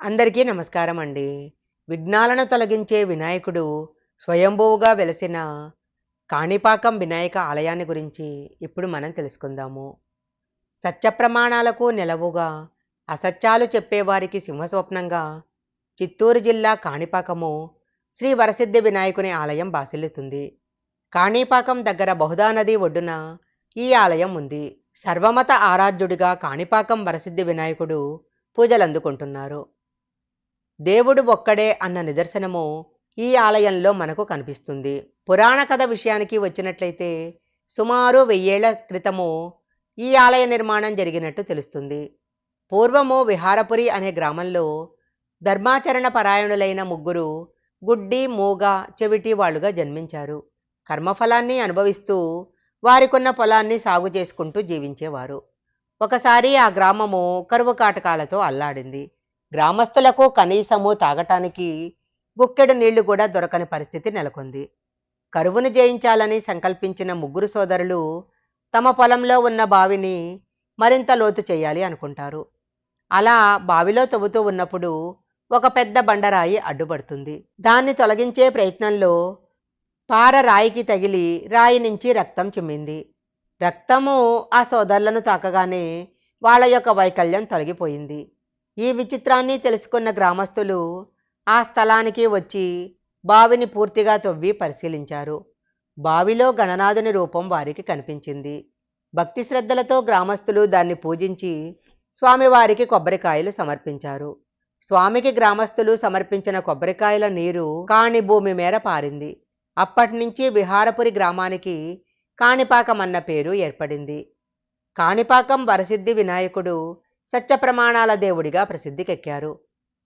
అందరికీ నమస్కారం అండి. విఘ్నాలను తొలగించే వినాయకుడు స్వయంభువుగా వెలసిన కాణిపాకం వినాయక ఆలయాన్ని గురించి ఇప్పుడు మనం తెలుసుకుందాము. సత్య ప్రమాణాలకు నెలవుగా అసత్యాలు చెప్పేవారికి సింహస్వప్నంగా చిత్తూరు జిల్లా కాణిపాకము శ్రీ వరసిద్ధి వినాయకుని ఆలయం బాసిల్లుతుంది. కాణిపాకం దగ్గర బహుదా నది ఒడ్డున ఈ ఆలయం ఉంది. సర్వమత ఆరాధ్యుడిగా కాణిపాకం వరసిద్ధి వినాయకుడు పూజలందుకుంటున్నారు. దేవుడు ఒక్కడే అన్న నిదర్శనము ఈ ఆలయంలో మనకు కనిపిస్తుంది. పురాణ కథ విషయానికి వచ్చినట్లయితే సుమారు వెయ్యేళ్ళ క్రితము ఈ ఆలయ నిర్మాణం జరిగినట్టు తెలుస్తుంది. పూర్వము విహారపురి అనే గ్రామంలో ధర్మాచరణ పరాయణులైన ముగ్గురు గుడ్డి మూగ చెవిటి వాళ్ళుగా జన్మించారు. కర్మఫలాన్ని అనుభవిస్తూ వారికున్న పొలాన్ని సాగు చేసుకుంటూ జీవించేవారు. ఒకసారి ఆ గ్రామము కరువు కాటకాలతో అల్లాడింది. గ్రామస్తులకు కనీసము తాగటానికి గుక్కెడు నీళ్ళు కూడా దొరకని పరిస్థితి నెలకొంది. కరువును జయించాలని సంకల్పించిన ముగ్గురు సోదరులు తమ పొలంలో ఉన్న బావిని మరింత లోతు చేయాలి అనుకుంటారు. అలా బావిలో తవ్వుతూ ఉన్నప్పుడు ఒక పెద్ద బండరాయి అడ్డుపడుతుంది. దాన్ని తొలగించే ప్రయత్నంలో పార రాయికి తగిలి రాయి నుంచి రక్తం చిమ్మింది. రక్తము ఆ సోదరులను తాకగానే వాళ్ళ యొక్క వైకల్యం తొలగిపోయింది. ఈ విచిత్రాన్ని తెలుసుకున్న గ్రామస్తులు ఆ స్థలానికి వచ్చి బావిని పూర్తిగా తవ్వి పరిశీలించారు. బావిలో గణనాథుని రూపం వారికి కనిపించింది. భక్తి శ్రద్ధలతో గ్రామస్తులు దాన్ని పూజించి స్వామివారికి కొబ్బరికాయలు సమర్పించారు. స్వామికి గ్రామస్తులు సమర్పించిన కొబ్బరికాయల నీరు కాణి భూమి మేర పారింది. అప్పటినుంచి విహారపురి గ్రామానికి కాణిపాకం అన్న పేరు ఏర్పడింది. కాణిపాకం వరసిద్ధి వినాయకుడు సత్య ప్రమాణాల దేవుడిగా ప్రసిద్ధికెక్కారు.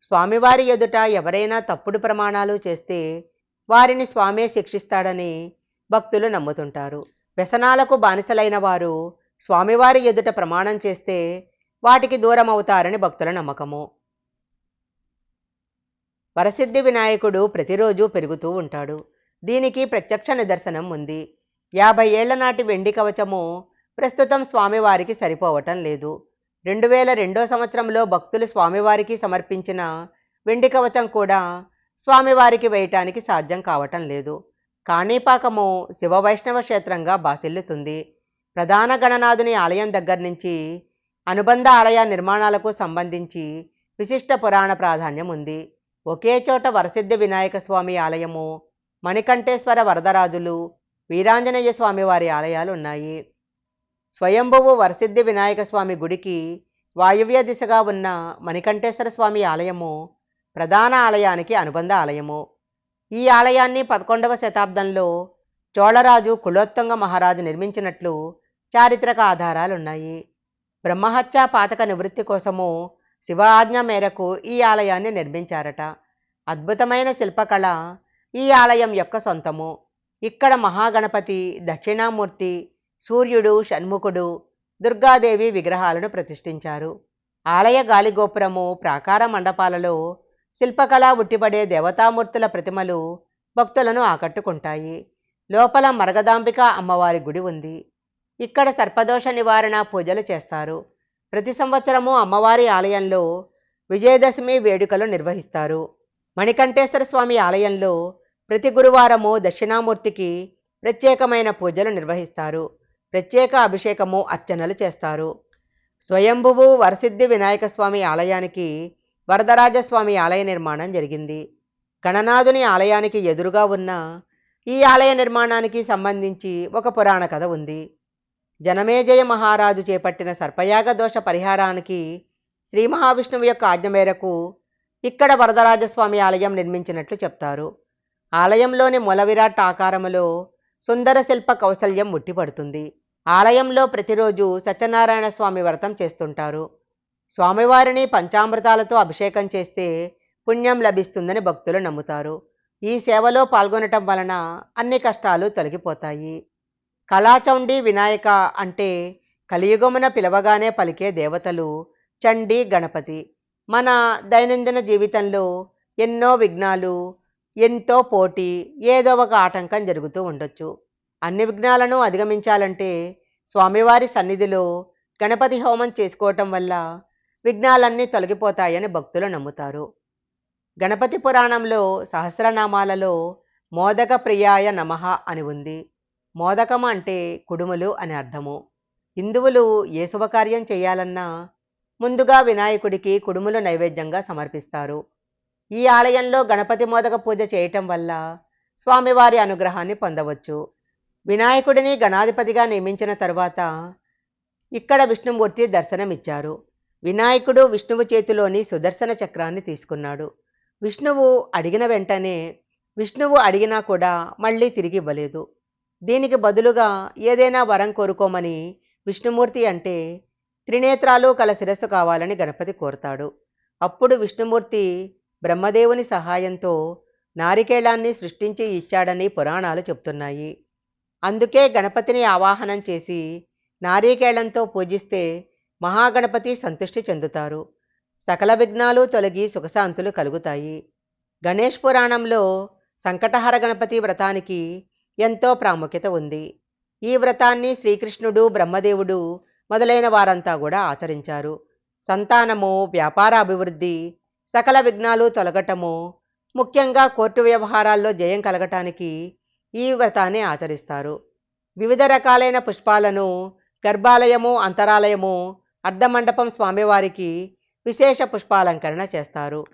స్వామివారి ఎదుట ఎవరైనా తప్పుడు ప్రమాణాలు చేస్తే వారిని స్వామే శిక్షిస్తాడని భక్తులు నమ్ముతుంటారు. వ్యసనాలకు బానిసలైన వారు స్వామివారి ఎదుట ప్రమాణం చేస్తే వాటికి దూరం అవుతారని భక్తుల నమ్మకము. వరసిద్ధి వినాయకుడు ప్రతిరోజు పెరుగుతూ ఉంటాడు. దీనికి ప్రత్యక్ష నిదర్శనం ఉంది. యాభై ఏళ్ళ నాటి వెండి కవచము ప్రస్తుతం స్వామివారికి సరిపోవటం లేదు. రెండు వేల రెండో సంవత్సరంలో భక్తులు స్వామివారికి సమర్పించిన వెండి కవచం కూడా స్వామివారికి వేయటానికి సాధ్యం కావటం లేదు. కాణిపాకము శివవైష్ణవ క్షేత్రంగా బాసిల్లుతుంది. ప్రధాన గణనాథుని ఆలయం దగ్గర నుంచి అనుబంధ ఆలయ నిర్మాణాలకు సంబంధించి విశిష్ట పురాణ ప్రాధాన్యం ఉంది. ఒకే చోట వరసిద్ధి వినాయక స్వామి ఆలయము మణికంఠేశ్వర వరదరాజులు వీరాంజనేయ స్వామివారి ఆలయాలు ఉన్నాయి. స్వయంభువు వరసిద్ధి వినాయక స్వామి గుడికి వాయువ్య దిశగా ఉన్న మణికంఠేశ్వర స్వామి ఆలయము ప్రధాన ఆలయానికి అనుబంధ ఆలయము. ఈ ఆలయాన్ని పదకొండవ శతాబ్దంలో చోళరాజు కులోత్తంగ మహారాజు నిర్మించినట్లు చారిత్రక ఆధారాలున్నాయి. బ్రహ్మహత్య పాతక నివృత్తి కోసము శివ ఆజ్ఞ మేరకు ఈ ఆలయాన్ని నిర్మించారట. అద్భుతమైన శిల్పకళ ఈ ఆలయం యొక్క సొంతము. ఇక్కడ మహాగణపతి దక్షిణామూర్తి సూర్యుడు షణ్ముఖుడు దుర్గాదేవి విగ్రహాలను ప్రతిష్ఠించారు. ఆలయ గాలిగోపురము ప్రాకార మండపాలలో శిల్పకళ ఉట్టిపడే దేవతామూర్తుల ప్రతిమలు భక్తులను ఆకట్టుకుంటాయి. లోపల మరగదాంబిక అమ్మవారి గుడి ఉంది. ఇక్కడ సర్పదోష నివారణ పూజలు చేస్తారు. ప్రతి సంవత్సరము అమ్మవారి ఆలయంలో విజయదశమి వేడుకలు నిర్వహిస్తారు. మణికంఠేశ్వర స్వామి ఆలయంలో ప్రతి గురువారము దక్షిణామూర్తికి ప్రత్యేకమైన పూజలు నిర్వహిస్తారు. ప్రత్యేక అభిషేకము అర్చనలు చేస్తారు. స్వయంభువు వరసిద్ధి వినాయక స్వామి ఆలయానికి వరదరాజస్వామి ఆలయ నిర్మాణం జరిగింది. గణనాథుని ఆలయానికి ఎదురుగా ఉన్న ఈ ఆలయ నిర్మాణానికి సంబంధించి ఒక పురాణ కథ ఉంది. జనమేజయ మహారాజు చేపట్టిన సర్పయాగ దోష పరిహారానికి శ్రీ మహావిష్ణువు యొక్క ఆజ్ఞ మేరకు ఇక్కడ వరదరాజస్వామి ఆలయం నిర్మించినట్లు చెప్తారు. ఆలయంలోని మొలవిరాట్ ఆకారములో సుందర శిల్ప కౌశల్యం ముట్టిపడుతుంది ఆలయంలో ప్రతిరోజు సత్యనారాయణ స్వామి వ్రతం చేస్తుంటారు. స్వామివారిని పంచామృతాలతో అభిషేకం చేస్తే పుణ్యం లభిస్తుందని భక్తులు నమ్ముతారు. ఈ సేవలో పాల్గొనటం వలన అన్ని కష్టాలు తొలగిపోతాయి. కళాచౌండి వినాయక అంటే కలియుగమున పిలవగానే పలికే దేవతలు చండి గణపతి. మన దైనందిన జీవితంలో ఎన్నో విఘ్నాలు ఎంతో పోటీ ఏదో ఒక ఆటంకం జరుగుతూ ఉండొచ్చు. అన్ని విఘ్నాలను అధిగమించాలంటే స్వామివారి సన్నిధిలో గణపతి హోమం చేసుకోవటం వల్ల విఘ్నాలన్నీ తొలగిపోతాయని భక్తులు నమ్ముతారు. గణపతి పురాణంలో సహస్రనామాలలో మోదక ప్రియాయ నమః అని ఉంది. మోదకం అంటే కుడుములు అని అర్థము. హిందువులు ఏ శుభకార్యం చేయాలన్నా ముందుగా వినాయకుడికి కుడుములు నైవేద్యంగా సమర్పిస్తారు. ఈ ఆలయంలో గణపతి మోదక పూజ చేయటం వల్ల స్వామివారి అనుగ్రహాన్ని పొందవచ్చు. వినాయకుడిని గణాధిపతిగా నియమించిన తరువాత ఇక్కడ విష్ణుమూర్తి దర్శనమిచ్చారు. వినాయకుడు విష్ణువు చేతిలోని సుదర్శన చక్రాన్ని తీసుకున్నాడు. విష్ణువు అడిగిన వెంటనే విష్ణువు అడిగినా కూడా మళ్ళీ తిరిగి ఇవ్వలేదు. దీనికి బదులుగా ఏదైనా వరం కోరుకోమని విష్ణుమూర్తి అంటే త్రినేత్రాలు కల శిరస్సు కావాలని గణపతి కోరుతాడు. అప్పుడు విష్ణుమూర్తి బ్రహ్మదేవుని సహాయంతో నారికేళాన్ని సృష్టించి ఇచ్చాడని పురాణాలు చెప్తున్నాయి. అందుకే గణపతిని ఆవాహనం చేసి నారీకేళంతో పూజిస్తే మహాగణపతి సంతృష్టి చెందుతారు. సకల విఘ్నాలు తొలగి సుఖశాంతులు కలుగుతాయి. గణేష్ పురాణంలో సంకటహర గణపతి వ్రతానికి ఎంతో ప్రాముఖ్యత ఉంది. ఈ వ్రతాన్ని శ్రీకృష్ణుడు బ్రహ్మదేవుడు మొదలైన వారంతా కూడా ఆచరించారు. సంతానము వ్యాపార అభివృద్ధి సకల విఘ్నాలు తొలగటము ముఖ్యంగా కోర్టు వ్యవహారాల్లో జయం కలగటానికి ఈ వ్రతాన్ని ఆచరిస్తారు. వివిధ రకాలైన పుష్పాలను గర్భాలయము అంతరాలయము అర్ధమండపం స్వామివారికి విశేష పుష్పాలంకరణ చేస్తారు.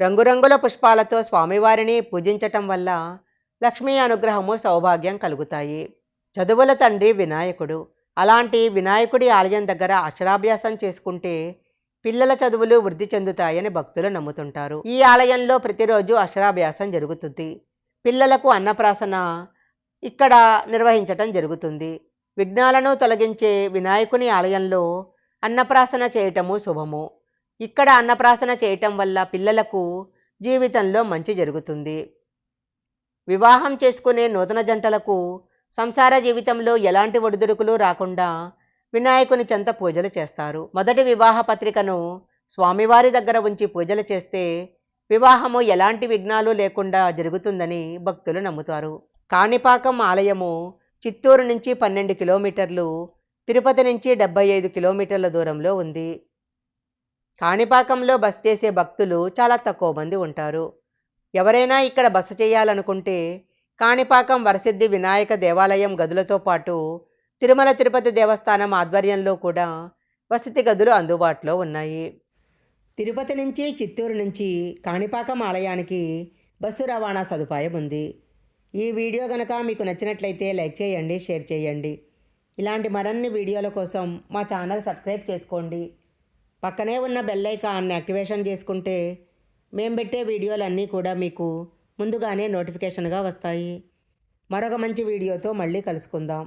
రంగురంగుల పుష్పాలతో స్వామివారిని పూజించటం వల్ల లక్ష్మీ అనుగ్రహము సౌభాగ్యం కలుగుతాయి. చదువుల తండ్రి వినాయకుడు. అలాంటి వినాయకుడి ఆలయం దగ్గర అక్షరాభ్యాసం చేసుకుంటే పిల్లల చదువులు వృద్ధి చెందుతాయని భక్తులు నమ్ముతుంటారు. ఈ ఆలయంలో ప్రతిరోజు అక్షరాభ్యాసం జరుగుతుంది. పిల్లలకు అన్నప్రాసన ఇక్కడ నిర్వహించటం జరుగుతుంది. విఘ్నాలను తొలగించే వినాయకుని ఆలయంలో అన్నప్రాసన చేయటము శుభము. ఇక్కడ అన్నప్రాసన చేయటం వల్ల పిల్లలకు జీవితంలో మంచి జరుగుతుంది. వివాహం చేసుకునే నూతన జంటలకు సంసార జీవితంలో ఎలాంటి ఒడిదుడుకులు రాకుండా వినాయకుని చెంత పూజలు చేస్తారు. మొదటి వివాహ పత్రికను స్వామివారి దగ్గర ఉంచి పూజలు చేస్తే వివాహము ఎలాంటి విఘ్నాలు లేకుండా జరుగుతుందని భక్తులు నమ్ముతారు. కాణిపాకం ఆలయము చిత్తూరు నుంచి పన్నెండు కిలోమీటర్లు తిరుపతి నుంచి డెబ్బై ఐదు కిలోమీటర్ల దూరంలో ఉంది. కాణిపాకంలో బస చేసే భక్తులు చాలా తక్కువ మంది ఉంటారు. ఎవరైనా ఇక్కడ బస చేయాలనుకుంటే కాణిపాకం వరసిద్ధి వినాయక దేవాలయం గదులతో పాటు తిరుమల తిరుపతి దేవస్థానం ఆధ్వర్యంలో కూడా వసతి గదులు అందుబాటులో ఉన్నాయి. తిరుపతి నుంచి చిత్తూరు నుంచి కాణిపాకం ఆలయానికి బస్సు రవాణా సదుపాయం ఉంది. ఈ వీడియో కనుక మీకు నచ్చినట్లయితే లైక్ చేయండి షేర్ చేయండి. ఇలాంటి మరిన్ని వీడియోల కోసం మా ఛానల్ సబ్స్క్రైబ్ చేసుకోండి. పక్కనే ఉన్న బెల్ ఐకాన్ని యాక్టివేషన్ చేసుకుంటే మేము పెట్టే వీడియోలన్నీ కూడా మీకు ముందుగానే నోటిఫికేషన్గా వస్తాయి. మరొక మంచి వీడియోతో మళ్ళీ కలుసుకుందాం.